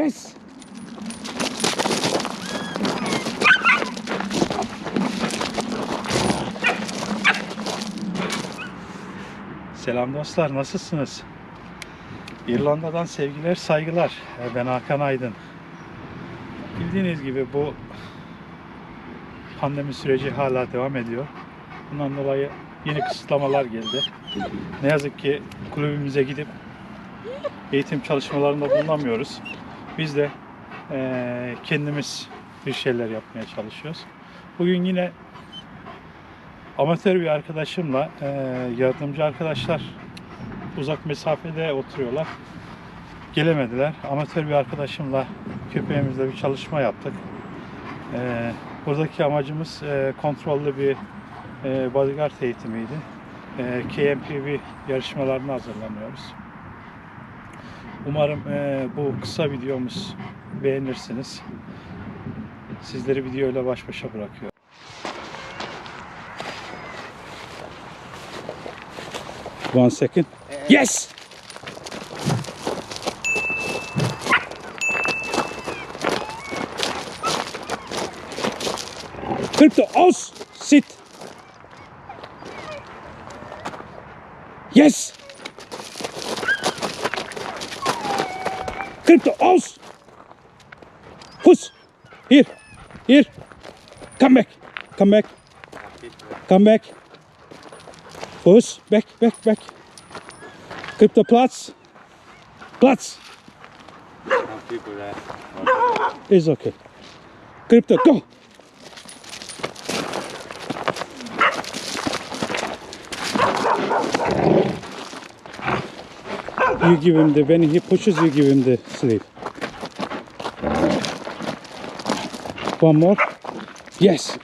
Yes. Selam dostlar, nasılsınız? İrlanda'dan sevgiler, saygılar. Ee, Ben Hakan Aydın. Bildiğiniz gibi bu pandemi süreci hala devam ediyor. Bundan dolayı yeni kısıtlamalar geldi. Ne yazık ki kulübümüze gidip eğitim çalışmalarında bulunamıyoruz. Biz de eee, kendimiz bir şeyler yapmaya çalışıyoruz. Bugün yine amatör bir arkadaşımla eee, yardımcı arkadaşlar uzak mesafede oturuyorlar. Gelemediler. Amatör bir arkadaşımla köpeğimizle bir çalışma yaptık. Eee, buradaki amacımız eee, kontrollü bir eee bodyguard eğitimiydi. Eee KMPV yarışmalarına hazırlanıyoruz. Umarım eee, bu kısa videomuz beğenirsiniz. Sizleri videoyla baş başa bırakıyorum. One second. Yes! Crypto, aus! Sit! Yes! Crypto, aus! Push! Here! Here! Come back! Come back! Come back! Push! Back, back, back! Crypto, Platz! Platz! Some people there. It's okay. Crypto, go! You give him the, when he pushes, you give him the sleeve. One more. Yes.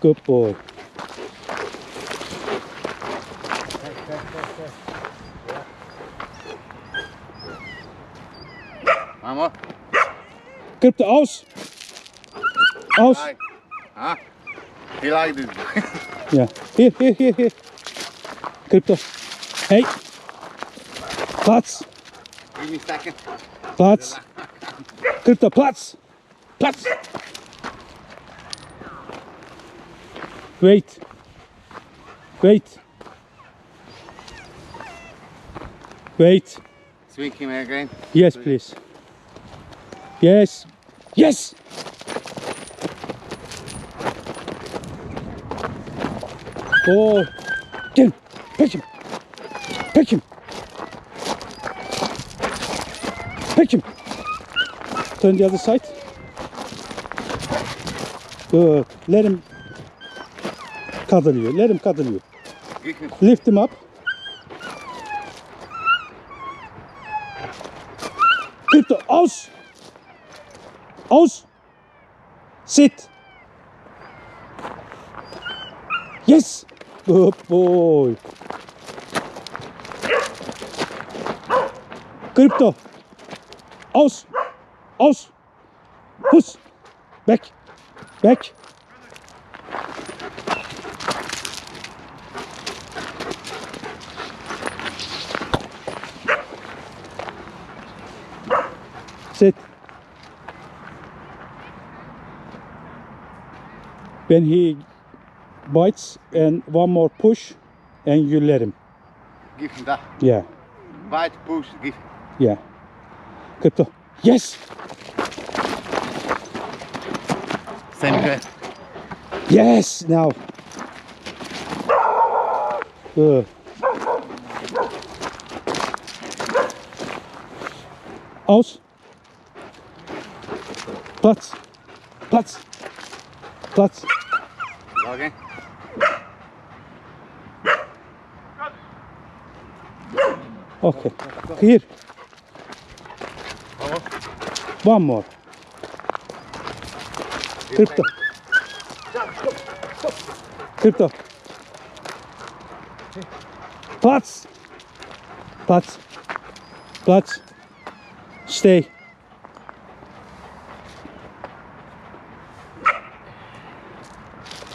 Good boy. Mama, Crypto, aus! Aus! like, huh? He like this. Yeah. Here, here, here, here. Crypto. Hey. Platz. Give me a second. Platz. Crypto, Platz. Platz. Wait. Wait. Wait. Swing him again. Yes, please. Yes. Yes. Oh. Get him. Pick him. Pick him. Pick him. Turn the other side. Good. Let him cuddle you. Let him cuddle you. Lift him up. Crypto, aus! Aus! Sit! Yes! Good boy! Crypto! Aus! Aus! Push! Back! Back! Sit. When he bites and one more push and you let him. Give him that. Yeah, Bite, push, give. yeah. Crypto. Yes! Same way. Yes! Now. Good. Aus. Platz. Platz. Platz. Okay. Okay. Here. One more. Crypto. Crypto. Platz. Platz. Platz. Stay.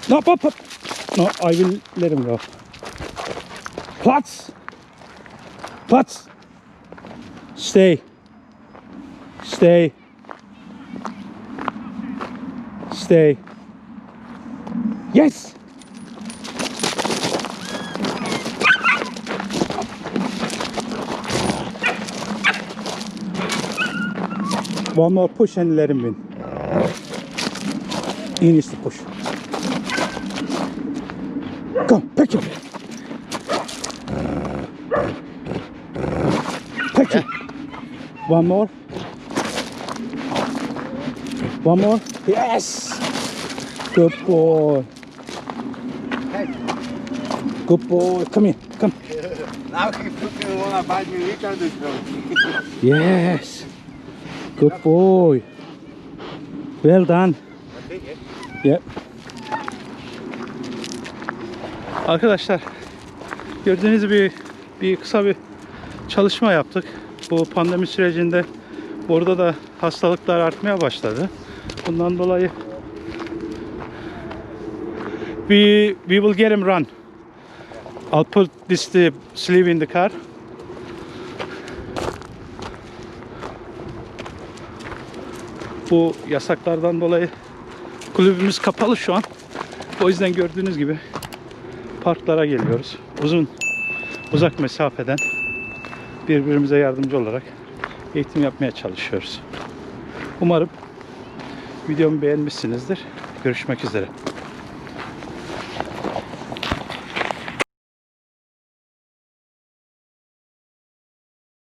No, up, up, up. No, I will let him go. Platz. Platz. Stay. Stay. Stay. Yes. One more push and let him win. He needs to push. Go, pick him. Pick him. One more. One more. Yes. Good boy. Good boy. Come here. Come. İk fucking wanna bite me lick out this bro. Yes. Good boy. Well done. Yep. Arkadaşlar gördüğünüz gibi bir kısa bir çalışma yaptık. Bu pandemi sürecinde burada da hastalıklar artmaya başladı. Bundan dolayı we we will get him run. I'll put this the sleeve in the car. Bu yasaklardan dolayı kulübümüz kapalı şu an. O yüzden gördüğünüz gibi parklara geliyoruz. Uzun uzak mesafeden birbirimize yardımcı olarak eğitim yapmaya çalışıyoruz. Umarım videomu beğenmişsinizdir. Görüşmek üzere.